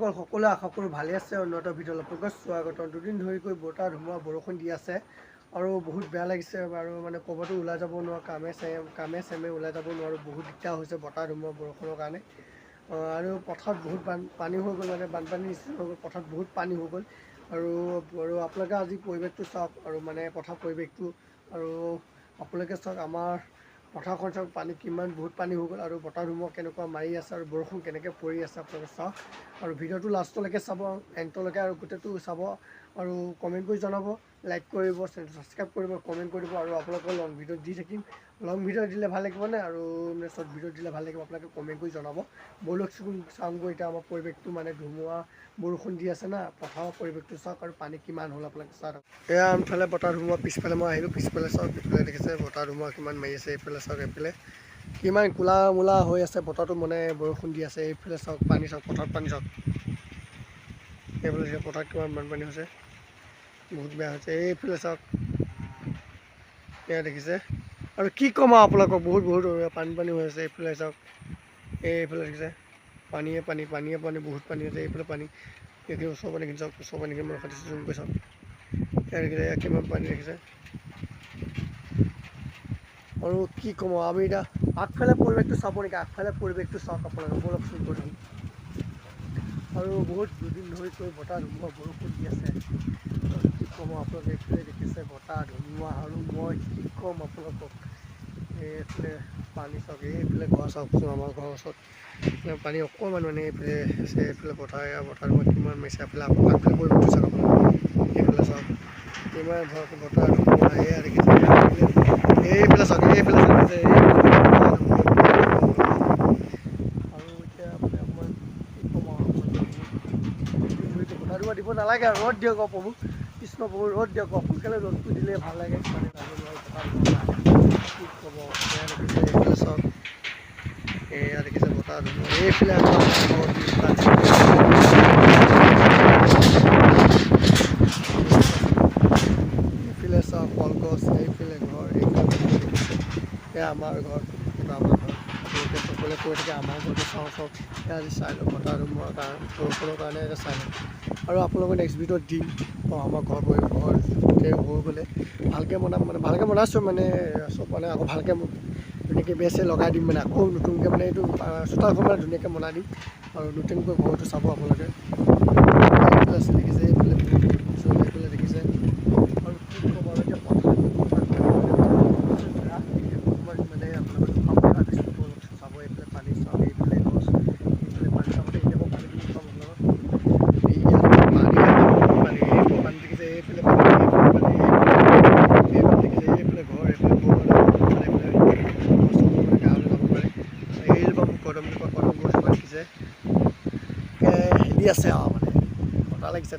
দৰ্শকসকল সকলোৱে আশা কৰোঁ ভালে আছে। উন্নত ভিডিঅ' আপোনালোকক স্বাগতম। দুদিন ধৰিকৈ বতাহ ধুমুহা বৰষুণ দি আছে আৰু বহুত বেয়া লাগিছে আৰু মানে ক'ৰবাতো ওলাই যাব নোৱাৰোঁ কামে চামে কামে চামে ওলাই যাব নোৱাৰোঁ বহুত দিগদাৰ হৈছে বতাহ ধুমুহা বৰষুণৰ কাৰণে। আৰু পথাৰত বহুত বান পানী হৈ গ'ল মানে বানপানী নিচিনা হৈ গ'ল পথাৰত বহুত পানী হৈ গ'ল। আৰু আৰু আপোনালোকে আজি পৰিৱেশটো চাওক আৰু মানে পথাৰ পৰিৱেশটো আৰু আপোনালোকে চাওক আমাৰ পথাৰখন চাওক পানী কিমান বহুত পানী হৈ গ'ল আৰু বতাহ ধুমুহা কেনেকুৱা মাৰি আছে আৰু বৰষুণ কেনেকৈ পৰি আছে আপোনালোকে চাওক। আৰু ভিডিঅ'টো লাষ্টলৈকে চাব এণ্টলৈকে আৰু গোটেইটো চাব আৰু কমেণ্ট কৰি জনাব। লাইক কৰিব চেনেলটো ছাবস্ক্ৰাইব কৰিব কমেণ্ট কৰিব আৰু আপোনালোকৰ ভিডিঅ' দি থাকিম। লং ভিডিঅ' দিলে ভাল লাগিবনে আৰু মানে শ্বৰ্ট ভিডিঅ' দিলে ভাল লাগিব আপোনালোকে কমেণ্ট কৰি জনাব। ব'লক চাওঁগৈ এতিয়া আমাৰ পৰিৱেশটো মানে ধুমুহা বৰষুণ দি আছে না পথাৰৰ পৰিৱেশটো চাওক আৰু পানী কিমান হ'ল আপোনালোকে চাওক। এয়া আমফালে বতাহ ধুমুহা পিছফালে মই আহিলোঁ পিছফালে চাওক ইফালে দেখিছে বতাহ ধুমুহা কিমান মাৰি আছে এইফালে চাওক এইফালে। কিমান কোলা মোলা হৈ আছে বতৰটো মানে বৰষুণ দি আছে এইফালে চাওক পানী চাওক পথাৰত পানী চাওক। এইফালে পথাৰত কিমান বানপানী হৈছে বহুত বেয়া হৈছে এইফালে চাওক। এয়া দেখিছে। আৰু কি ক'ম আৰু আপোনালোকক? বহুত বহুত পানী পানী হৈ আছে এইফালে চাওক। এইফালে দেখিছে? পানীয়ে পানী পানীয়ে পানী বহুত পানী আছে এইফালে পানী। এইখিনি ওচৰ পানী চাওক ওচৰ পানীখিনি মই ৰখাই দিছোঁ জুম কৰি চাওক। এয়া দেখিছে এয়া কিমান পানী দেখিছে? আৰু কি ক'ম আৰু আমি এতিয়া আগফালে পৰিৱেশটো চাব নেকি? আগফালে পৰিৱেশটো চাওক আপোনালোকে বলকচোন কৰি দিম আৰু বহুত দুদিন ধৰি কৈ বতাহ ধুমুহা বৰষুণ দি আছে। কি ক'ম আপোনালোকে এইফালে দেখিছে বতাহ ধুমুহা আৰু মই কি ক'ম আপোনালোকক এইফালে পানী চাওক এইফালে ঘৰ চাওকচোন আমাৰ ঘৰৰ ওচৰত পানী অকণমান মানে এইফালে আছে এইফালে এয়া বতাহ ধুমুহা কিমান মাৰিছে এইফালে আগফালে পৰিৱেশটো চাওক আপোনালোকে এইফালে চাওক কিমান ধৰক বতাহ ধুমুহা এয়া দেখিছে এইফালে চাওক এইফালে চাওক দিব নালাগে আৰু ৰ'দ দিয়ক প্ৰভু কৃষ্ণ প্ৰভু ৰ'দ দিয়ক আৰু সোনকালে ৰ'দটো দিলে ভাল লাগে মানে যাব নোৱাৰি বতাহ ধুমুহা কি ক'ব এয়া দেখিছে এইফালে চাওক এয়া দেখিছে বতাহ ধুমুহা এইফালে আকৌ আমাৰ ঘৰ এইফালে চাওক কলগছ এইফালে ঘৰ এইফালে দেখিছে এয়া আমাৰ ঘৰ এটা আমাৰ ঘৰ আপোনালোকে সকলোৱে কৈ থাকে আমাৰ ঘৰটো চাওঁ চাওঁ এয়া আজি চাই লওক বতাহ ধুমুহাৰ কাৰণে কাৰণে এতিয়া চাই আৰু আপোনালোকে নেক্সট ভিডিঅ'ত দিম অঁ আমাৰ ঘৰ বহি ঘৰ হৈ গ'লে ভালকৈ বনাম মানে ভালকৈ বনাইছোঁ মানে চব মানে আকৌ ভালকৈ ধুনীয়াকৈ বেছে লগাই দিম মানে আকৌ নতুনকৈ মানে এইটো চোতালখন মানে ধুনীয়াকৈ বনাই দিম আৰু নতুনকৈ ঘৰটো চাব আপোনালোকে দেখিছে এইফালে দেখিছে আৰু কি ক'ব আৰু এতিয়া পথাৰত অকণমান মানে আপোনালোকে চাব লগা দৃশ্য আপোনালোকে চাব এইফালে পানী চাওক এইফালে গছ এইফালে পানী চাব দেই এতিয়া মই পানী বুলি চাম আপোনালোকক এই ইয়াত পানী পানী এইফালে পানী দেখিছে এইফালে পানী এইফালে পানী এইফালে দেখিছে এইফালে ঘৰ এইফালে ঘৰ মানে এইফালে গছ মানে গাঁৱলৈ যাব পাৰে এইজোপা মোক কদম জোপা কদম গছজোপা দেখিছে একে হেলি আছে আৰু মানে বতাহ লাগিছে